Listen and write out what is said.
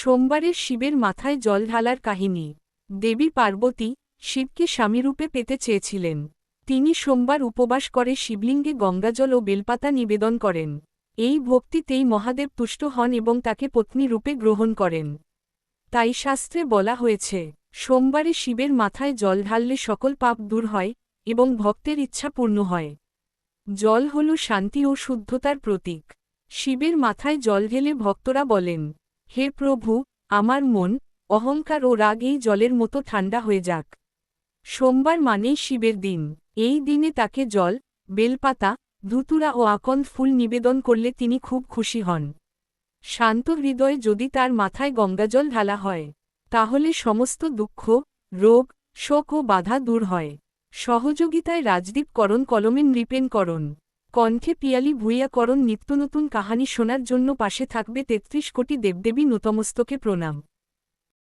সোমবারের শিবের মাথায় জল ঢালার কাহিনী। দেবী পার্বতী শিবকে স্বামীরূপে পেতে চেয়েছিলেন। তিনি সোমবার উপবাস করে শিবলিঙ্গে গঙ্গাজল ও বেলপাতা নিবেদন করেন। এই ভক্তিতেই মহাদেব তুষ্ট হন এবং তাকে পত্নী রূপে গ্রহণ করেন। তাই শাস্ত্রে বলা হয়েছে, সোমবারে শিবের মাথায় জল ঢাললে সকল পাপ দূর হয় এবং ভক্তের ইচ্ছা পূর্ণ হয়। জল হল শান্তি ও শুদ্ধতার প্রতীক। শিবের মাথায় জল ঢেলে ভক্তরা বলেন হে প্রভু, আমার মন অহংকার ও রাগ এই জলের মতো ঠান্ডা হয়ে যাক। সোমবার মানেই শিবের দিন। এই দিনে তাকে জল, বেলপাতা, ধুতুরা ও আকন্দ ফুল নিবেদন করলে তিনি খুব খুশি হন। শান্ত হৃদয়ে যদি তার মাথায় গঙ্গাজল ঢালা হয়, তাহলে সমস্ত দুঃখ, রোগ, শোক ও বাধা দূর হয়। সহযোগিতায় রাজদীপ করণ কলমে নৃপেন করণ। কণ্ঠে পিয়ালি ভুইয়া করণ নিত্যনতুন কাহানি শোনার জন্য পাশে থাকবে তেত্রিশ কোটি দেবদেবী নূতমস্তকে প্রণাম।